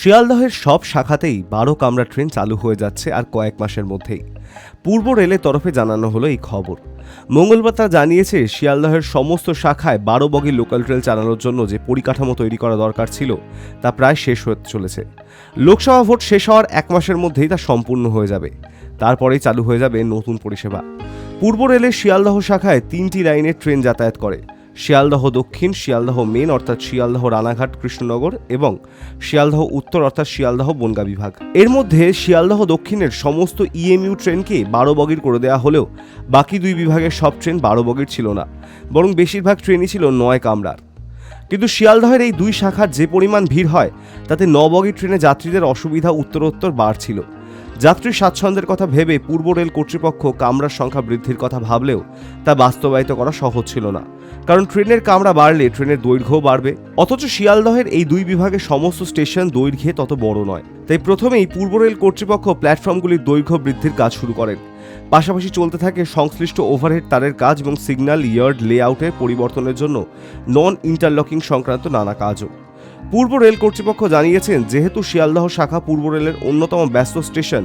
শিয়ালদহের সব শাখাতেই বারো কামরা ট্রেন চালু হয়ে যাচ্ছে আর কয়েক মাসের মধ্যেই। পূর্ব রেলের তরফে জানানো হলো এই খবর। মঙ্গলবার তা জানিয়েছে, শিয়ালদহের সমস্ত শাখায় বারো বগি লোকাল ট্রেন চালানোর জন্য যে পরিকাঠামো তৈরি করা দরকার ছিল, তা প্রায় শেষ হয়ে চলেছে। লোকসভা ভোট শেষ হওয়ার এক মাসের মধ্যেই তা সম্পূর্ণ হয়ে যাবে। তারপরেই চালু হয়ে যাবে নতুন পরিষেবা। পূর্ব রেলের শিয়ালদহ শাখায় তিনটি লাইনের ট্রেন যাতায়াত করে। শিয়ালদহ দক্ষিণ, শিয়ালদহ মেন, অর্থাৎ শিয়ালদহ রানাঘাট, কৃষ্ণনগর এবং শিয়ালদহ উত্তর, অর্থাৎ শিয়ালদহ বনগা বিভাগ। এর মধ্যে শিয়ালদহ দক্ষিণের সমস্ত ইএমইউ ট্রেনকে বারো বগির করে দেওয়া হলেও বাকি দুই বিভাগের সব ট্রেন বারো বগির ছিল না, বরং বেশিরভাগ ট্রেনই ছিল নয় কামরার। কিন্তু শিয়ালদহের এই দুই শাখার যে পরিমাণ ভিড় হয়, তাতে নবগির ট্রেনে যাত্রীদের অসুবিধা উত্তরোত্তর বাড়ছিল। যাত্রী স্বাচ্ছন্দ্যের কথা ভেবে পূর্ব রেল কর্তৃপক্ষ কামরার সংখ্যা বৃদ্ধির কথা ভাবলেও তা বাস্তবায়িত করা সহজ ছিল না। কারণ ট্রেনের কামরা বাড়লে ট্রেনের দৈর্ঘ্যও বাড়বে, অথচ শিয়ালদহের এই দুই বিভাগের সমস্ত স্টেশন দৈর্ঘ্যে তত বড় নয়। তাই প্রথমেই পূর্ব রেল কর্তৃপক্ষ প্ল্যাটফর্মগুলির দৈর্ঘ্য বৃদ্ধির কাজ শুরু করেন। পাশাপাশি চলতে থাকে সংশ্লিষ্ট ওভারহেড তারের কাজ এবং সিগন্যাল ইয়ার্ড লেআউটের পরিবর্তনের জন্য নন ইন্টারলকিং সংক্রান্ত নানা কাজও। পূর্ব রেল কর্তৃপক্ষ জানিয়েছেন, যেহেতু শিয়ালদহ শাখা পূর্ব রেলের অন্যতম ব্যস্ত স্টেশন,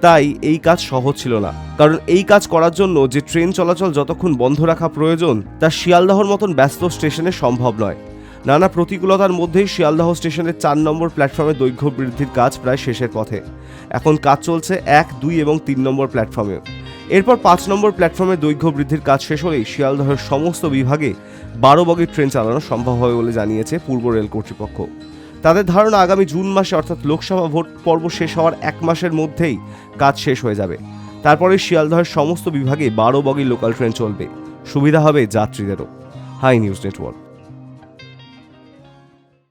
তাই এই কাজ সহজ ছিল না। কারণ এই কাজ করার জন্য যে ট্রেন চলাচল যতক্ষণ বন্ধ রাখা প্রয়োজন, তা শিয়ালদহর মতন ব্যস্ত স্টেশনে সম্ভব নয়। নানা প্রতিকূলতার মধ্যেই শিয়ালদহ স্টেশনের চার নম্বর প্ল্যাটফর্মে দৈর্ঘ্য বৃদ্ধির কাজ প্রায় শেষের পথে। এখন কাজ চলছে এক, দুই এবং তিন নম্বর প্ল্যাটফর্মে এরপর পাঁচ নম্বর প্ল্যাটফর্মে দৈর্ঘ্য বৃদ্ধির কাজ শেষ হলেই শিয়ালদহের সমস্ত বিভাগে বারো বগির ট্রেন চালানো সম্ভব হবে বলে জানিয়েছে পূর্ব রেল কর্তৃপক্ষ। তাদের ধারণা আগামী জুন মাসে অর্থাৎ লোকসভা ভোট পর্ব শেষ হওয়ার এক মাসের মধ্যেই কাজ শেষ হয়ে যাবে। তারপরে শিয়ালদহের সমস্ত বিভাগে বারো বগির লোকাল ট্রেন চলবে। সুবিধা হবে যাত্রীদেরও। High news network.